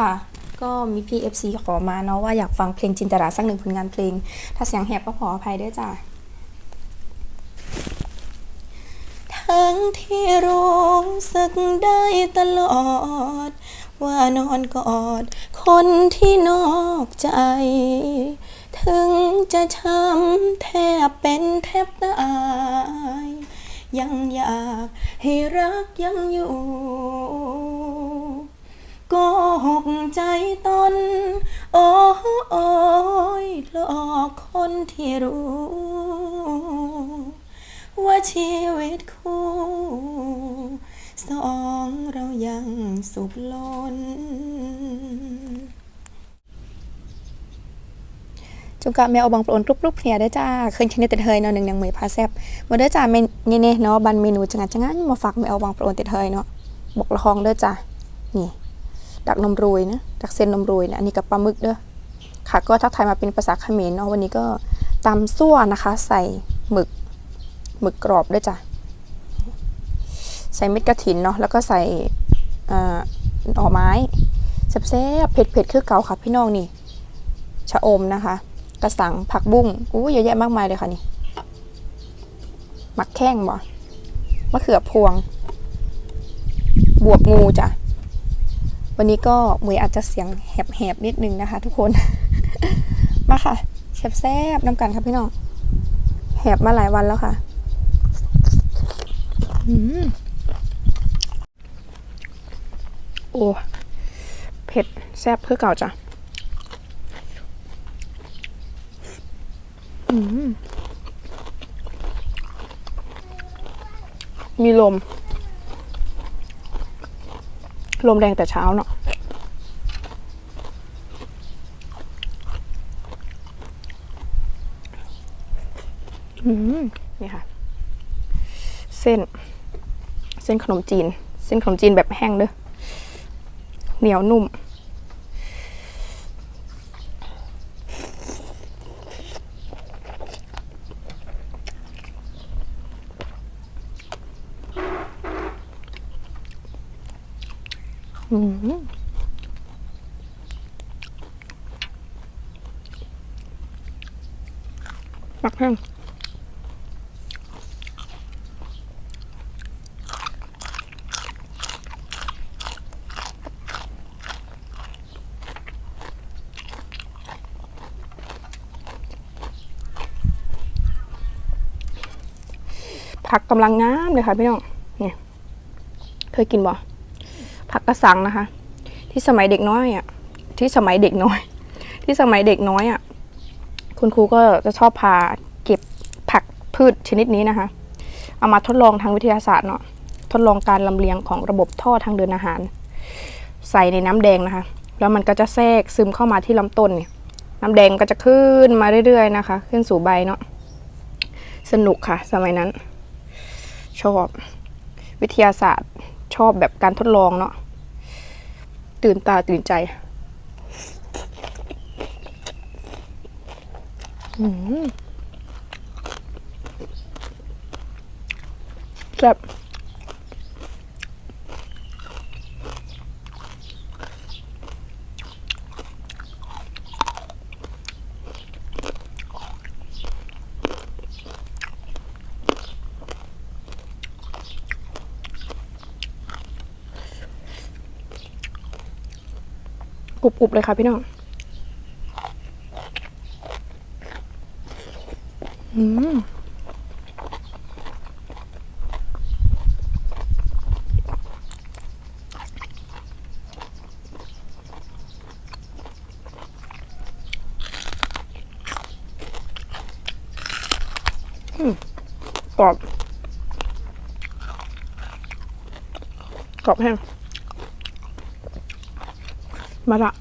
ค่ะ ก็มีพี่ FC ขอมาเนาะว่าอยากฟังเพลงจินตราสักหนึ่งผลงานเพลง ถ้าเสียงแหบก็ขออภัยด้วยจ้ะทั้งที่รู้สึกได้ตลอด ว่านอนกอด คนที่นอกใจ ถึงจะช้ำแทบเป็นแทบตาย ยังอยากให้รักยังอยู่ โกหกใจตน โอ้โอยหลอกคนที่รู้ ว่าชีวิตคู่ สองเรายังสุขล้นจุกกะแมวเอาบองปรนรูปรูปเนียได้จ้าเคยชินในติดเฮยเนาะหนึ่งหนึ่งมือพาแซบมาเด้จ้าเมนนี่เน่เนาะบันเมนูจังงันจังงันมาฝากแมวเอาบองปรนติดเฮยเนาะบอกละหองเด้อจ้านี่ ดักนมรุยนะดักเส้นนมรุยนะอันนี้กับปลาหมึกเด้อค่ะ ก็ทักทายมาเป็นภาษาเขมรเนาะวันนี้ก็ตำซั่วนะคะ ใส่หมึกหมึกกรอบด้วยจ้ะใส่เม็ดกระถินเนาะแล้วก็ใส่อ่อหน่อไม้แซ่บๆเผ็ดๆคือเก่าค่ะพี่น้องนี่ชะอมนะคะ กระสังผักบุ้งอู้เยอะแยะมากมายเลยค่ะนี่หมักแข้งบ่มะเขือพวง บวบงูจ้ะ วันนี้ก็หมยอาจจะเสียงแหบๆนิดนึงนะคะ ทุกคน มาค่ะแซ่บๆน้ำกันครับพี่น้องแหบมาหลายวันแล้วค่ะอโอ้เผ็ดแซ่บเพื่อเก่าจ้ะมีลม ลมแรงแต่เช้าเนาะนี่ค่ะ เส้น เส้นขนมจีน เส้นขนมจีนแบบแห้งเด้อเหนียวนุ่ม อืมหมักแห้งผักกำลังงามเลยค่ะพี่น้อง เนี่ย เคยกินบ่ ผักกระสังนะคะ ที่สมัยเด็กน้อยอะที่สมัยเด็กน้อย ที่สมัยเด็กน้อยอะคุณครูก็จะชอบพาเก็บผักพืชชนิดนี้นะคะ เอามาทดลองทางวิทยาศาสตร์เนาะทดลองการลำเลียงของระบบท่อทางเดินอาหาร ใส่ในน้ำแดงนะคะ แล้วมันก็จะแทรกซึมเข้ามาที่ลำต้นเนี่ยน้ำแดงก็จะขึ้นมาเรื่อยๆนะคะ ขึ้นสู่ใบเนาะสนุกค่ะ สมัยนั้น ชอบ วิทยาศาสตร์ ชอบแบบการทดลองเนาะตื่นตาตื่นใจอืมแซ่บ กรุบๆเลยค่ะพี่น้องอืมอืมกรอบกรอบแห้ง มาละ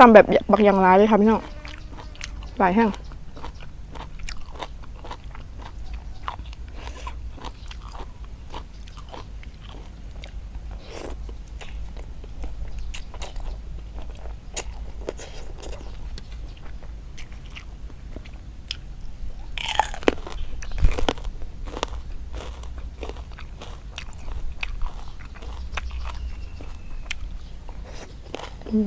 ตำแบบบักอย่างร้ายเลยค่ะพี่น้องหลายแห้ง วันน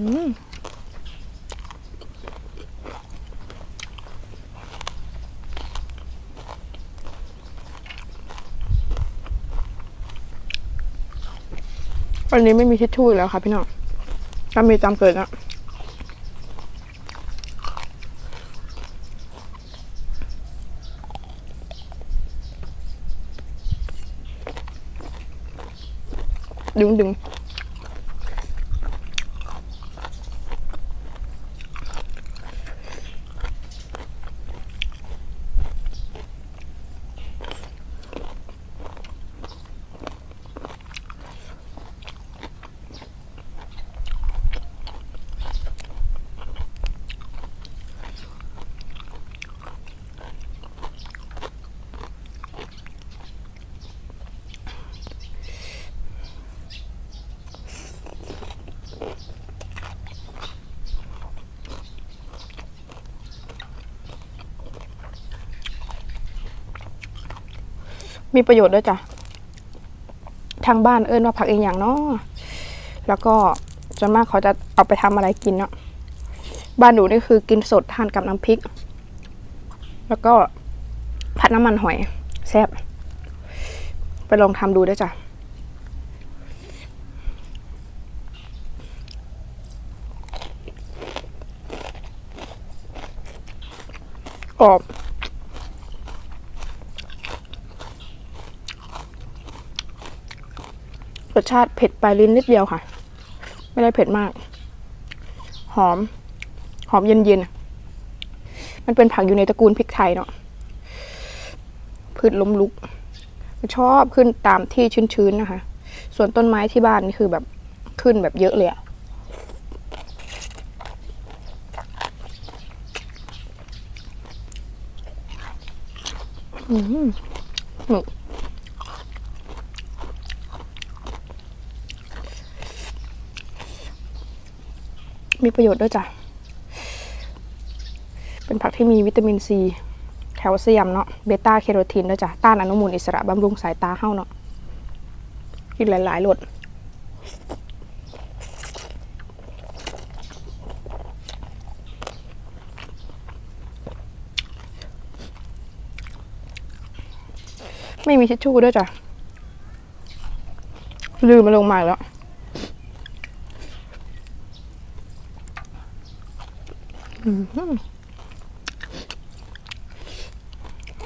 ี้ไม่มีทิชชู่อีกแล้วค่ะพี่น้องถ้ามีจำเกิดนะดึงดึง มีประโยชน์ด้วยจ้ะ ทางบ้านเอิ้นว่าผักเองอย่างเนาะแล้วก็ส่วนมากเขาจะเอาไปทำอะไรกินเนาะบ้านหนูนี่คือกินสดทานกับน้ำพริก แล้วก็ผัดน้ำมันหอยแซ่บไปลองทำดูด้วยจ้ะกรอบ รสชาติเผ็ดปลายลิ้นนิดเดียวค่ะ ไม่ได้เผ็ดมาก หอม หอมเย็นๆ มันเป็นผักอยู่ในตระกูลพริกไทยเนาะพืชล้มลุก ชอบขึ้นตามที่ชื้นๆนะคะ ส่วนต้นไม้ที่บ้านนี่คือแบบขึ้นแบบเยอะเลยอะอืม มีประโยชน์ด้วยจ้ะ เป็นผักที่มีวิตามินซี แคลเซียมเนาะ เบต้าแคโรทีนด้วยจ้ะ ต้านอนุมูลอิสระบำรุงสายตาเฮ้าเนาะ กินหลายๆรสไม่มีทิชชู่ด้วยจ้ะ ลืมมาลงมาแล้ว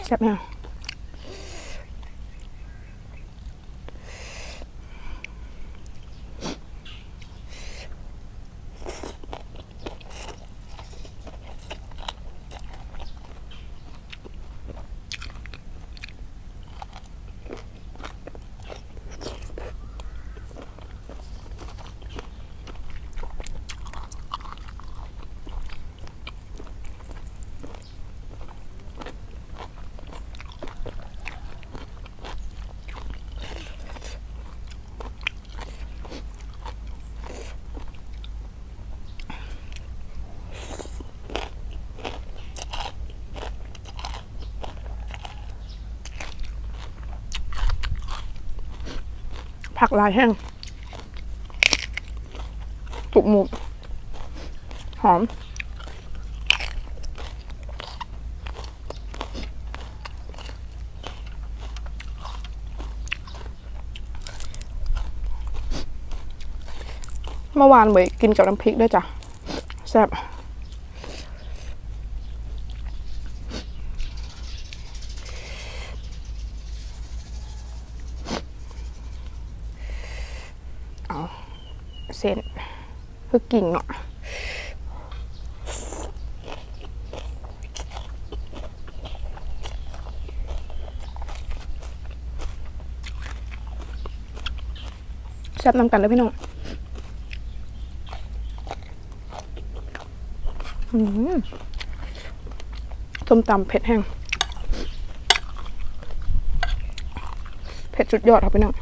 แซ่บแหม อะผักลายแห้งตุกหมูหอม เมื่อวานเหมยกินกับน้ำพริกด้วยจ้ะแซ่บ เส้นคือกิ่งเนาะแซ่บน้ำกันเลยพี่น้องอืมส้มตำเผ็ดแห้ง เผ็ดสุดยอดครับพี่น้อง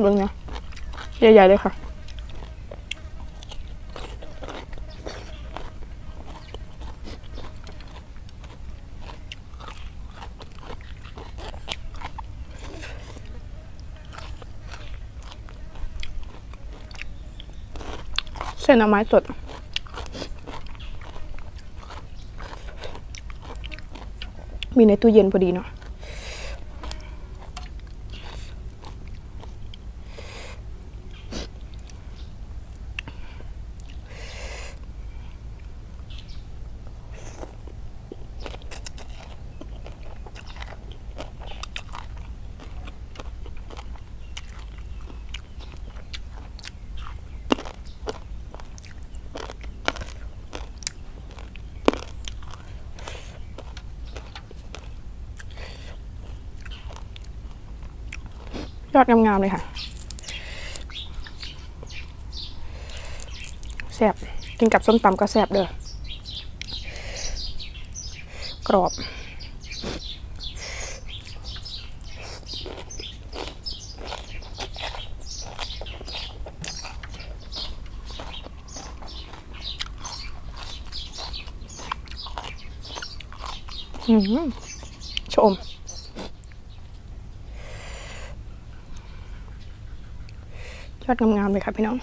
เบิ่งนะใหญ่ๆเลยค่ะเส้นอาไม้สดมีในตู้เย็นพอดีเนาะ ยอดงามๆเลยค่ะแซบกินกับส้มตำก็แซบเด้อกรอบอืมชม ยอดงามๆเลยค่ะพี่น้อง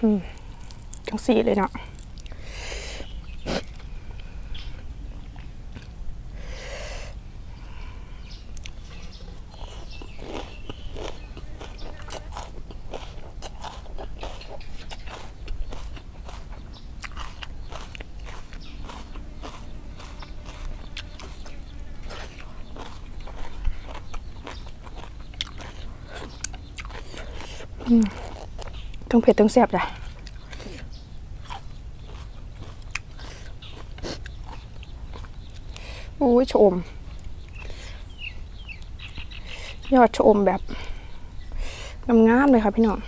หืมจังสีเลยเนาะ ทั้งเผ็ดทั้งแซ่บจ้ะโอ้ยชม ยอดชมแบบงามๆเลยค่ะพี่น้อง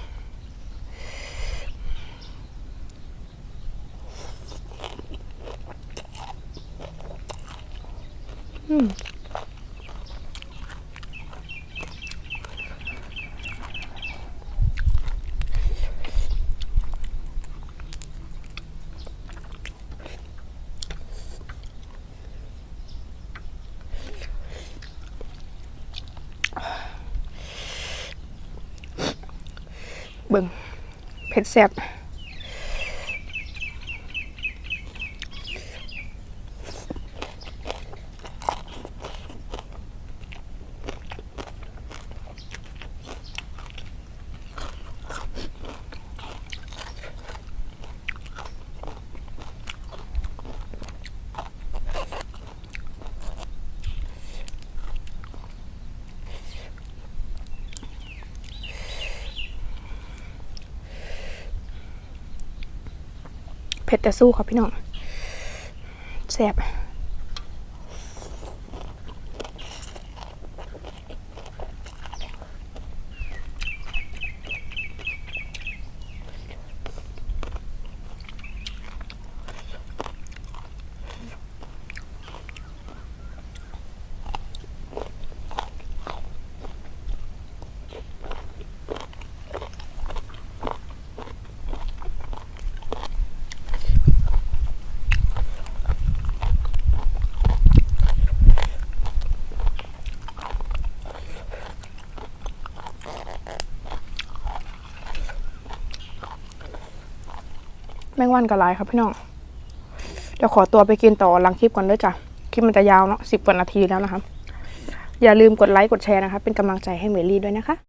อืม เบิ่งเผ็ดแซ่บ เผ็ดแต่สู้ค่ะพี่น้องแซ่บ แมงวันกับลายครับพี่น้องเดี๋ยวขอตัวไปกินต่อหลังคลิปก่อนด้วยจ้ะคลิปมันจะยาวเนาะสิบกว่านาทีแล้วนะคะ อย่าลืมกดไลค์กดแชร์นะคะ เป็นกำลังใจให้เมลี่ด้วยนะคะ